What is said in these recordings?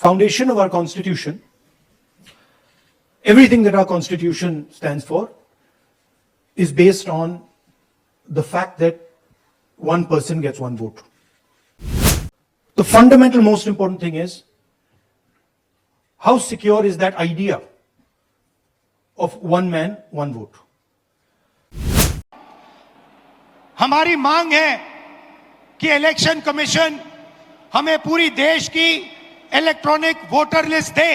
foundation of our constitution, everything that our constitution stands for is based on the fact that one person gets one vote. The fundamental, most important thing is how secure is that idea of one man, one vote? हमारी मांग है कि election commission हमें पूरी देश की electronic voter list day.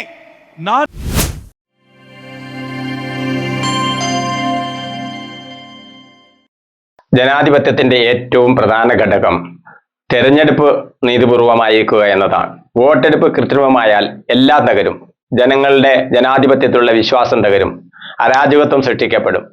ജനാധിപത്യത്തിന്റെ ഏറ്റവും പ്രധാന ഘടകം തെരഞ്ഞെടുപ്പ് നീതിപൂർവമായിരിക്കുക എന്നതാണ്. വോട്ടെടുപ്പ് കൃത്രിമമായാൽ എല്ലാ തകരും. ജനങ്ങളുടെ ജനാധിപത്യത്തിലുള്ള വിശ്വാസം തകരും. അരാജകത്വം സൃഷ്ടിക്കപ്പെടും.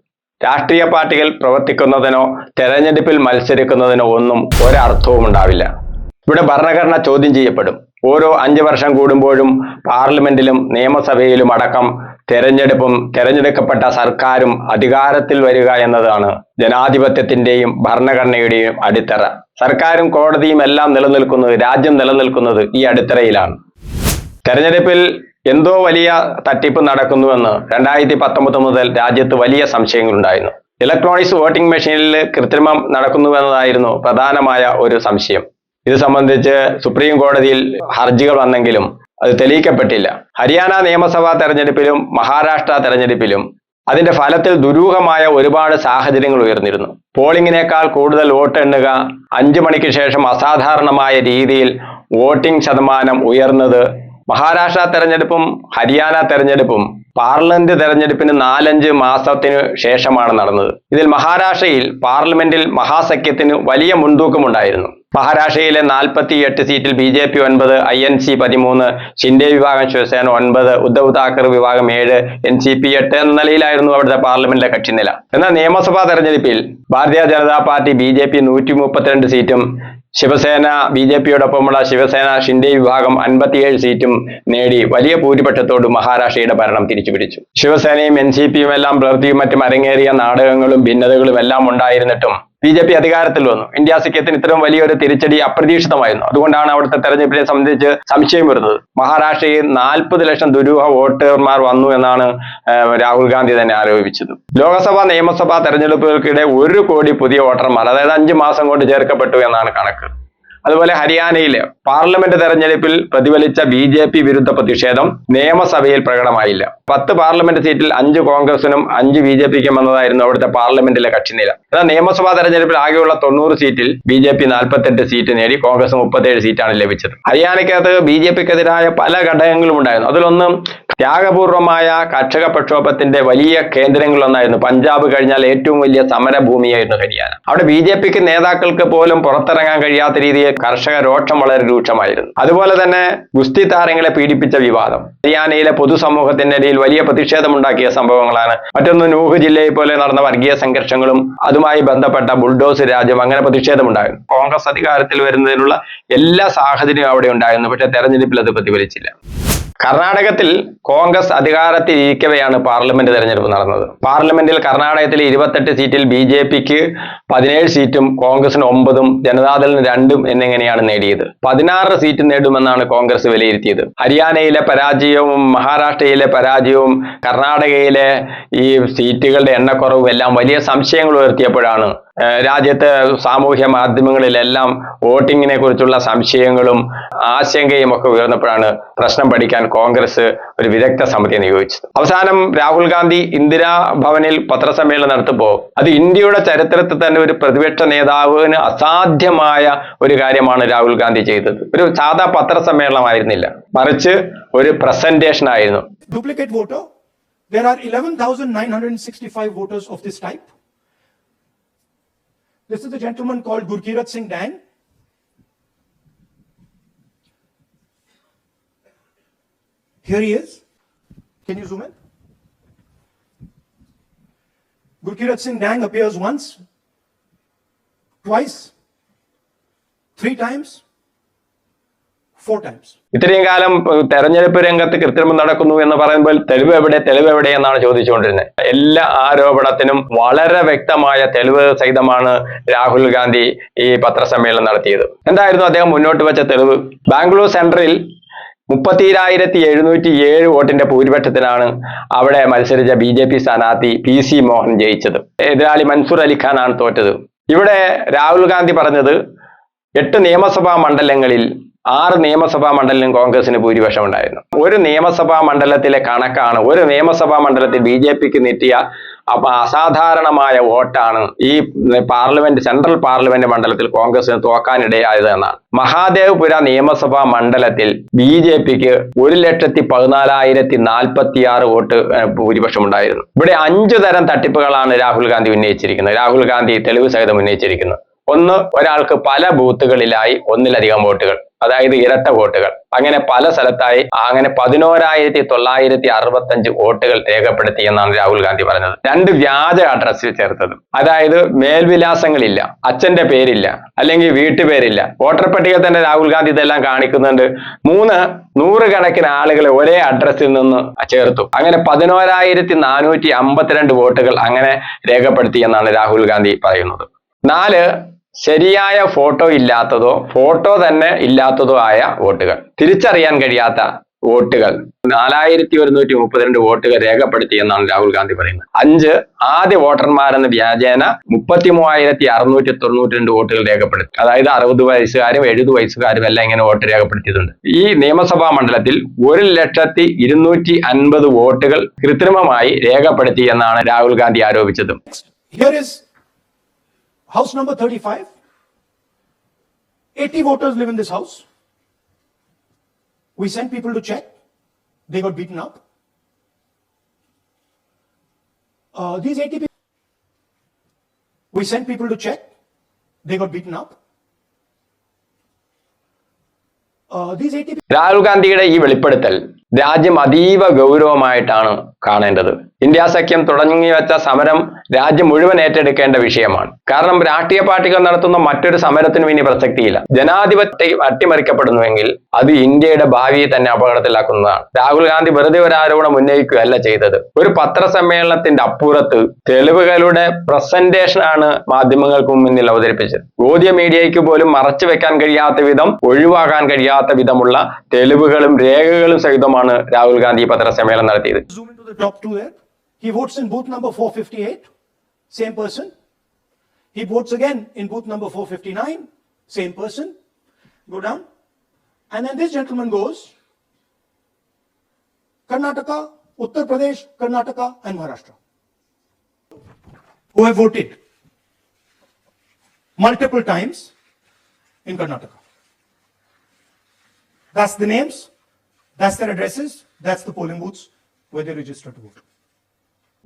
രാഷ്ട്രീയ പാർട്ടികൾ പ്രവർത്തിക്കുന്നതിനോ തെരഞ്ഞെടുപ്പിൽ മത്സരിക്കുന്നതിനോ ഒന്നും ഒരർത്ഥവും ഉണ്ടാവില്ല ഇവിടെ ഭരണഘടന ചോദ്യം ചെയ്യപ്പെടും. ഓരോ അഞ്ച് വർഷം കൂടുമ്പോഴും പാർലമെന്റിലും നിയമസഭയിലും അടക്കം തെരഞ്ഞെടുപ്പും തെരഞ്ഞെടുക്കപ്പെട്ട സർക്കാരും അധികാരത്തിൽ വരിക എന്നതാണ് ജനാധിപത്യത്തിന്റെയും ഭരണഘടനയുടെയും അടിത്തറ. സർക്കാരും കോടതിയും എല്ലാം നിലനിൽക്കുന്നത് രാജ്യം നിലനിൽക്കുന്നത് ഈ അടിത്തറയിലാണ്. തെരഞ്ഞെടുപ്പിൽ എന്തോ വലിയ തട്ടിപ്പ് നടക്കുന്നുവെന്ന് രണ്ടായിരത്തി പത്തൊമ്പത് മുതൽ രാജ്യത്ത് വലിയ സംശയങ്ങളുണ്ടായിരുന്നു. ഇലക്ട്രോണിക്സ് വോട്ടിംഗ് മെഷീനിൽ കൃത്രിമം നടക്കുന്നുവെന്നതായിരുന്നു പ്രധാനമായ ഒരു സംശയം. ഇത് സംബന്ധിച്ച് സുപ്രീം കോടതിയിൽ ഹർജികൾ വന്നെങ്കിലും അത് തെളിയിക്കപ്പെട്ടില്ല. ഹരിയാന നിയമസഭാ തെരഞ്ഞെടുപ്പിലും മഹാരാഷ്ട്ര തെരഞ്ഞെടുപ്പിലും അതിന്റെ ഫലത്തിൽ ദുരൂഹമായ ഒരുപാട് സാഹചര്യങ്ങൾ ഉയർന്നിരുന്നു. പോളിംഗിനേക്കാൾ കൂടുതൽ വോട്ട് എണ്ണുക അഞ്ചു മണിക്ക് ശേഷം അസാധാരണമായ രീതിയിൽ വോട്ടിംഗ് ശതമാനം ഉയർന്നത് മഹാരാഷ്ട്ര തെരഞ്ഞെടുപ്പും ഹരിയാന തെരഞ്ഞെടുപ്പും പാർലമെന്റ് തെരഞ്ഞെടുപ്പിന് നാലഞ്ച് മാസത്തിനു ശേഷമാണ് നടന്നത്. ഇതിൽ മഹാരാഷ്ട്രയിൽ പാർലമെന്റിൽ മഹാസഖ്യത്തിന് വലിയ മുൻതൂക്കമുണ്ടായിരുന്നു. മഹാരാഷ്ട്രയിലെ നാൽപ്പത്തി എട്ട് സീറ്റിൽ ബി ജെ പി ഒൻപത് ഐ എൻ സി പതിമൂന്ന് ഷിൻഡെ വിഭാഗം ശിവസേന ഒൻപത് ഉദ്ധവ് താക്കറെ വിഭാഗം ഏഴ് എൻ സി പി എട്ട് എന്ന നിലയിലായിരുന്നു അവിടുത്തെ പാർലമെന്റിലെ കക്ഷി നില. എന്നാൽ നിയമസഭാ തെരഞ്ഞെടുപ്പിൽ Bharatiya Janata Party B J P നൂറ്റി മുപ്പത്തിരണ്ട് സീറ്റും ശിവസേന ബി ജെ പിയോടൊപ്പമുള്ള ശിവസേന ഷിൻഡെ വിഭാഗം അൻപത്തിയേഴ് സീറ്റും നേടി വലിയ ഭൂരിപക്ഷത്തോട് മഹാരാഷ്ട്രയുടെ ഭരണം തിരിച്ചുപിടിച്ചു. ശിവസേനയും എൻ സി പിയും എല്ലാം പ്രവൃത്തിയും മറ്റും അരങ്ങേറിയ നാടകങ്ങളും ഭിന്നതകളും എല്ലാം ഉണ്ടായിരുന്നിട്ടും ബി ജെ പി അധികാരത്തിൽ വന്നു. ഇന്ത്യ സഖ്യത്തിന് ഇത്രയും വലിയൊരു തിരിച്ചടി അപ്രതീക്ഷിതമായിരുന്നു. അതുകൊണ്ടാണ് അവിടുത്തെ തെരഞ്ഞെടുപ്പിനെ സംബന്ധിച്ച് സംശയം വരുന്നത്. മഹാരാഷ്ട്രയിൽ നാൽപ്പത് ലക്ഷം ദുരൂഹ വോട്ടർമാർ വന്നു എന്നാണ് രാഹുൽ ഗാന്ധി തന്നെ ആരോപിച്ചത്. ലോക്സഭാ നിയമസഭാ തെരഞ്ഞെടുപ്പുകൾക്കിടെ ഒരു കോടി പുതിയ വോട്ടർമാർ അതായത് അഞ്ച് മാസം കൊണ്ട് ചേർക്കപ്പെട്ടു എന്നാണ് കണക്ക്. അതുപോലെ ഹരിയാനയിലെ പാർലമെന്റ് തെരഞ്ഞെടുപ്പിൽ പ്രതിഫലിച്ച ബി ജെ പി വിരുദ്ധ പ്രതിഷേധം നിയമസഭയിൽ പ്രകടമായില്ല. പത്ത് പാർലമെന്റ് സീറ്റിൽ അഞ്ച് കോൺഗ്രസിനും അഞ്ച് ബി ജെ പിക്കും എന്നതായിരുന്നു അവിടുത്തെ പാർലമെന്റിലെ കക്ഷിനില. എന്നാൽ നിയമസഭാ തെരഞ്ഞെടുപ്പിൽ ആകെയുള്ള തൊണ്ണൂറ് സീറ്റിൽ ബി ജെ പി നാൽപ്പത്തെട്ട് സീറ്റ് നേടി കോൺഗ്രസ് മുപ്പത്തേഴ് സീറ്റാണ് ലഭിച്ചത്. ഹരിയാനയ്ക്കകത്ത് ബി ജെ പിക്കെതിരായ പല ഘടകങ്ങളും ഉണ്ടായിരുന്നു. അതിലൊന്നും ത്യാഗപൂർവമായ കർഷക പ്രക്ഷോഭത്തിന്റെ വലിയ കേന്ദ്രങ്ങളൊന്നായിരുന്നു പഞ്ചാബ് കഴിഞ്ഞാൽ ഏറ്റവും വലിയ സമരഭൂമിയായിരുന്നു ഹരിയാന. അവിടെ ബി ജെ പിക്ക് നേതാക്കൾക്ക് പോലും പുറത്തിറങ്ങാൻ കഴിയാത്ത രീതിയിൽ കർഷക രോക്ഷം വളരെ രൂക്ഷമായിരുന്നു. അതുപോലെ തന്നെ ഗുസ്തി താരങ്ങളെ പീഡിപ്പിച്ച വിവാദം. ഹരിയാനയിലെ പൊതുസമൂഹത്തിന്റെ ഇടയിൽ വലിയ പ്രതിഷേധമുണ്ടാക്കിയ സംഭവങ്ങളാണ്. മറ്റൊന്ന് നൂഹ് ജില്ലയെ പോലെ നടന്ന വർഗീയ സംഘർഷങ്ങളും അതുമായി ബന്ധപ്പെട്ട ബുൾഡോസ് രാജ്യം അങ്ങനെ പ്രതിഷേധമുണ്ടായിരുന്നു. കോൺഗ്രസ് അധികാരത്തിൽ വരുന്നതിനുള്ള എല്ലാ സാഹചര്യവും അവിടെ ഉണ്ടായിരുന്നു. പക്ഷേ തെരഞ്ഞെടുപ്പിൽ അത് പ്രതിഫലിച്ചില്ല. കർണാടകത്തിൽ കോൺഗ്രസ് അധികാരത്തിൽ ഇരിക്കവെയാണ് പാർലമെന്റ് തെരഞ്ഞെടുപ്പ് നടന്നത്. പാർലമെന്റിൽ കർണാടകത്തിലെ ഇരുപത്തെട്ട് സീറ്റിൽ ബി ജെ പിക്ക് പതിനേഴ് സീറ്റും കോൺഗ്രസിന് ഒമ്പതും ജനതാദളിന് രണ്ടും എന്നിങ്ങനെയാണ് നേടിയത്. പതിനാറ് സീറ്റ് നേടുമെന്നാണ് കോൺഗ്രസ് വിലയിരുത്തിയത്. ഹരിയാനയിലെ പരാജയവും മഹാരാഷ്ട്രയിലെ പരാജയവും കർണാടകയിലെ ഈ സീറ്റുകളുടെ എണ്ണക്കുറവും എല്ലാം വലിയ സംശയങ്ങൾ ഉയർത്തിയപ്പോഴാണ് രാജ്യത്തെ സാമൂഹ്യ മാധ്യമങ്ങളിലെല്ലാം വോട്ടിങ്ങിനെ കുറിച്ചുള്ള സംശയങ്ങളും ആശങ്കയും ഒക്കെ ഉയർന്നപ്പോഴാണ് പ്രശ്നം പഠിക്കാൻ കോൺഗ്രസ് ഒരു വിദഗ്ധ സമിതിയെ നിയോഗിച്ചത്. അവസാനം രാഹുൽ ഗാന്ധി ഇന്ദിരാ ഭവനിൽ പത്രസമ്മേളനം നടത്തുമ്പോൾ അത് ഇന്ത്യയുടെ ചരിത്രത്തിൽ തന്നെ ഒരു പ്രതിപക്ഷ നേതാവിന് അസാധ്യമായ ഒരു കാര്യമാണ് രാഹുൽ ഗാന്ധി ചെയ്തത്. ഒരു സാധാ പത്രസമ്മേളനമായിരുന്നില്ല. മറിച്ച് ഒരു പ്രസന്റേഷൻ ആയിരുന്നു. ഡ്യൂപ്ലിക്കേറ്റ് വോട്ടോ There are 11,965 voters of this type. This is a gentleman called Gurkirat Singh Dang. Here he is. Can you zoom in? Gurkirat Singh Dang appears once, twice, three times, four times ഇത്രയും കാലം തെരഞ്ഞെടുപ്പ് രംഗത്ത് കൃത്രിമം നടക്കുന്നു എന്ന് പറയുമ്പോൾ തെളിവ് എവിടെ തെളിവ് എവിടെ എന്നാണ് ചോദിച്ചുകൊണ്ടിരുന്നത്. എല്ലാ ആരോപണത്തിനും വളരെ വ്യക്തമായ തെളിവ് സഹിതമാണ് രാഹുൽ ഗാന്ധി ഈ പത്രസമ്മേളനം നടത്തിയത്. എന്തായിരുന്നു അദ്ദേഹം മുന്നോട്ട് വെച്ച തെളിവ്? ബാംഗ്ലൂർ സെൻട്രൽ മുപ്പത്തിരായിരത്തി എഴുന്നൂറ്റി ഏഴ് വോട്ടിന്റെ ഭൂരിപക്ഷത്തിനാണ് അവിടെ മത്സരിച്ച ബി ജെ പി സ്ഥാനാർത്ഥി പി സി മോഹൻ ജയിച്ചത്. എതിരാളി മൻസൂർ അലിഖാനാണ് തോറ്റത്. ഇവിടെ രാഹുൽ ഗാന്ധി പറഞ്ഞത് എട്ട് നിയമസഭാ മണ്ഡലങ്ങളിൽ ആറ് നിയമസഭാ മണ്ഡലം കോൺഗ്രസിന് ഭൂരിപക്ഷം ഉണ്ടായിരുന്നു. ഒരു നിയമസഭാ മണ്ഡലത്തിലെ കണക്കാണ് ഒരു നിയമസഭാ മണ്ഡലത്തിൽ ബി ജെ പിക്ക് നീട്ടിയ അപ്പൊ അസാധാരണമായ വോട്ടാണ് ഈ പാർലമെന്റ് സെൻട്രൽ പാർലമെന്റ് മണ്ഡലത്തിൽ കോൺഗ്രസിന് തോക്കാനിടയായത് എന്നാണ്. മഹാദേവ്പുര നിയമസഭാ മണ്ഡലത്തിൽ ബി ജെ പിക്ക് ഒരു ലക്ഷത്തി പതിനാലായിരത്തി നാൽപ്പത്തി ആറ് വോട്ട് ഏഹ്, ഭൂരിപക്ഷം ഉണ്ടായിരുന്നു. ഇവിടെ അഞ്ചു തരം തട്ടിപ്പുകളാണ് രാഹുൽ ഗാന്ധി ഉന്നയിച്ചിരിക്കുന്നത്. രാഹുൽ ഗാന്ധി തെളിവ് സഹിതം ഉന്നയിച്ചിരിക്കുന്നത്. ഒന്ന് ഒരാൾക്ക് പല ബൂത്തുകളിലായി ഒന്നിലധികം വോട്ടുകൾ അതായത് ഇരട്ട വോട്ടുകൾ. അങ്ങനെ പല സ്ഥലത്തായി അങ്ങനെ പതിനോരായിരത്തി തൊള്ളായിരത്തി അറുപത്തഞ്ച് വോട്ടുകൾ രേഖപ്പെടുത്തി എന്നാണ് രാഹുൽ ഗാന്ധി പറഞ്ഞത്. രണ്ട് വ്യാജ അഡ്രസ്സിൽ ചേർത്തത്. അതായത് മേൽവിലാസങ്ങളില്ല അച്ഛന്റെ പേരില്ല അല്ലെങ്കിൽ വീട്ടുപേരില്ല. വോട്ടർ പട്ടികയിൽ തന്നെ രാഹുൽ ഗാന്ധി ഇതെല്ലാം കാണിക്കുന്നുണ്ട്. മൂന്ന് നൂറുകണക്കിന് ആളുകളെ ഒരേ അഡ്രസ്സിൽ നിന്ന് ചേർത്തു. അങ്ങനെ പതിനോരായിരത്തി നാനൂറ്റി അമ്പത്തിരണ്ട് വോട്ടുകൾ അങ്ങനെ രേഖപ്പെടുത്തി എന്നാണ് രാഹുൽ ഗാന്ധി പറയുന്നത്. നാല് ശരിയായ ഫോട്ടോ ഇല്ലാത്തതോ ഫോട്ടോ തന്നെ ഇല്ലാത്തതോ ആയ വോട്ടുകൾ. തിരിച്ചറിയാൻ കഴിയാത്ത വോട്ടുകൾ. നാലായിരത്തി ഒരുന്നൂറ്റി മുപ്പത്തിരണ്ട് വോട്ടുകൾ രേഖപ്പെടുത്തി എന്നാണ് രാഹുൽ ഗാന്ധി പറയുന്നത്. അഞ്ച് ആദ്യ വോട്ടർമാരെന്ന വ്യാജേന മുപ്പത്തി മൂവായിരത്തി അറുന്നൂറ്റി തൊണ്ണൂറ്റി രണ്ട് വോട്ടുകൾ രേഖപ്പെടുത്തി. അതായത് അറുപത് വയസ്സുകാരും എഴുപത് വയസ്സുകാരും എല്ലാം ഇങ്ങനെ വോട്ട് രേഖപ്പെടുത്തിയിട്ടുണ്ട്. ഈ നിയമസഭാ മണ്ഡലത്തിൽ ഒരു ലക്ഷത്തി ഇരുന്നൂറ്റി അൻപത് വോട്ടുകൾ കൃത്രിമമായി രേഖപ്പെടുത്തി എന്നാണ് Rahul Gandhi ആരോപിച്ചത്. house number 35. 80 voters live in this house. We sent people to check. They got beaten up. Uh, these 80 people, we sent people to check. They got beaten up. Uh, these 80 Rahul ഗാന്ധിയുടെ ഈ വെളിപ്പെടുത്തൽ രാജ്യം അതീവ ഗൗരവമായിട്ടാണ് കാണേണ്ടത്. ഇന്ത്യ സഖ്യം തുടങ്ങി വെച്ച സമരം രാജ്യം മുഴുവൻ ഏറ്റെടുക്കേണ്ട വിഷയമാണ്. കാരണം രാഷ്ട്രീയ പാർട്ടികൾ നടത്തുന്ന മറ്റൊരു സമരത്തിനും ഇനി പ്രസക്തിയില്ല. ജനാധിപത്യം അട്ടിമറിക്കപ്പെടുന്നുവെങ്കിൽ അത് ഇന്ത്യയുടെ ഭാവിയെ തന്നെ അപകടത്തിലാക്കുന്നതാണ്. രാഹുൽ ഗാന്ധി വെറുതെ ഒരു ആരോപണം ഉന്നയിക്കുകയല്ല ചെയ്തത്. ഒരു പത്രസമ്മേളനത്തിന്റെ അപ്പുറത്ത് തെളിവുകളുടെ പ്രസന്റേഷൻ ആണ് മാധ്യമങ്ങൾക്ക് മുന്നിൽ അവതരിപ്പിച്ചത്. ഗോദ്യ മീഡിയയ്ക്ക് പോലും മറച്ചു വെക്കാൻ കഴിയാത്ത വിധം ഒഴിവാക്കാൻ കഴിയാത്ത വിധമുള്ള തെളിവുകളും രേഖകളും സഹിതമാണ് രാഹുൽ ഗാന്ധി പത്രസമ്മേളനം നടത്തിയത്. The top two there. He votes in booth number 458, same person. He votes again in booth number 459, same person. Go down. And then this gentleman goes Karnataka, Uttar Pradesh, Karnataka, and Maharashtra. Who have voted multiple times in Karnataka. That's the names, that's their addresses, that's the polling booths where they register to.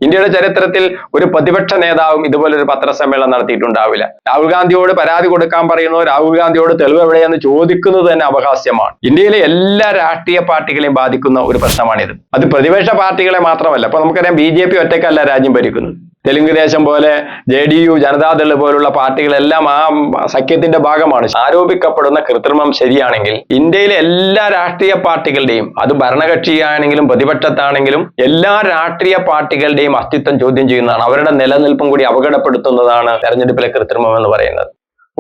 ഇന്ത്യയുടെ ചരിത്രത്തിൽ ഒരു പ്രതിപക്ഷ നേതാവും ഇതുപോലൊരു പത്രസമ്മേളനം നടത്തിയിട്ടുണ്ടാവില്ല. രാഹുൽ ഗാന്ധിയോട് പരാതി കൊടുക്കാൻ പറയുന്നു. രാഹുൽ ഗാന്ധിയോട് തെളിവ് എവിടെയെന്ന് ചോദിക്കുന്നത് തന്നെ അവകാശമാണ് ഇന്ത്യയിലെ എല്ലാ രാഷ്ട്രീയ പാർട്ടികളെയും ബാധിക്കുന്ന ഒരു പ്രശ്നമാണിത്. അത് പ്രതിപക്ഷ പാർട്ടികളെ മാത്രമല്ല. അപ്പൊ നമുക്കറിയാം ബി ജെ പി ഒറ്റക്കല്ല രാജ്യം ഭരിക്കുന്നത്. തെലുങ്ക് ദേശം പോലെ ജെ ഡി യു ജനതാദൾ പോലുള്ള പാർട്ടികളെല്ലാം ആ സഖ്യത്തിന്റെ ഭാഗമാണ്. ആരോപിക്കപ്പെടുന്ന കൃത്രിമം ശരിയാണെങ്കിൽ ഇന്ത്യയിലെ എല്ലാ രാഷ്ട്രീയ പാർട്ടികളുടെയും അത് ഭരണകക്ഷിയാണെങ്കിലും പ്രതിപക്ഷത്താണെങ്കിലും എല്ലാ രാഷ്ട്രീയ പാർട്ടികളുടെയും അസ്തിത്വം ചോദ്യം ചെയ്യുന്നതാണ്. അവരുടെ നിലനിൽപ്പും കൂടി അപകടപ്പെടുത്തുന്നതാണ് തെരഞ്ഞെടുപ്പിലെ കൃത്രിമം എന്ന് പറയുന്നത്.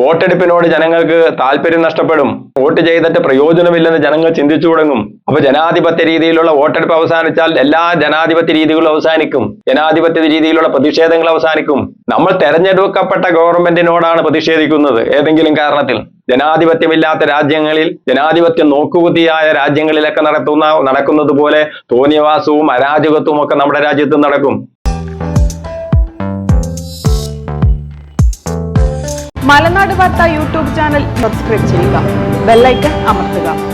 വോട്ടെടുപ്പിനോട് ജനങ്ങൾക്ക് താല്പര്യം നഷ്ടപ്പെടും. വോട്ട് ചെയ്തിട്ട് പ്രയോജനമില്ലെന്ന് ജനങ്ങൾ ചിന്തിച്ചു തുടങ്ങും. അപ്പൊ ജനാധിപത്യ രീതിയിലുള്ള വോട്ടെടുപ്പ് അവസാനിച്ചാൽ എല്ലാ ജനാധിപത്യ രീതികളും അവസാനിക്കും. ജനാധിപത്യ രീതിയിലുള്ള പ്രതിഷേധങ്ങൾ അവസാനിക്കും. നമ്മൾ തെരഞ്ഞെടുക്കപ്പെട്ട ഗവൺമെന്റിനോടാണ് പ്രതിഷേധിക്കുന്നത് ഏതെങ്കിലും കാരണത്തിൽ. ജനാധിപത്യമില്ലാത്ത രാജ്യങ്ങളിൽ ജനാധിപത്യം നോക്കുകുത്തിയായ രാജ്യങ്ങളിലൊക്കെ നടത്തുന്ന നടക്കുന്നത് പോലെ തോന്നിയവാസവും അരാജകത്വവും ഒക്കെ നമ്മുടെ രാജ്യത്തും നടക്കും. മലനാട് വാർത്ത യൂട്യൂബ് ചാനൽ സബ്സ്ക്രൈബ് ചെയ്യുക. ബെല്ലൈക്കൺ അമർത്തുക.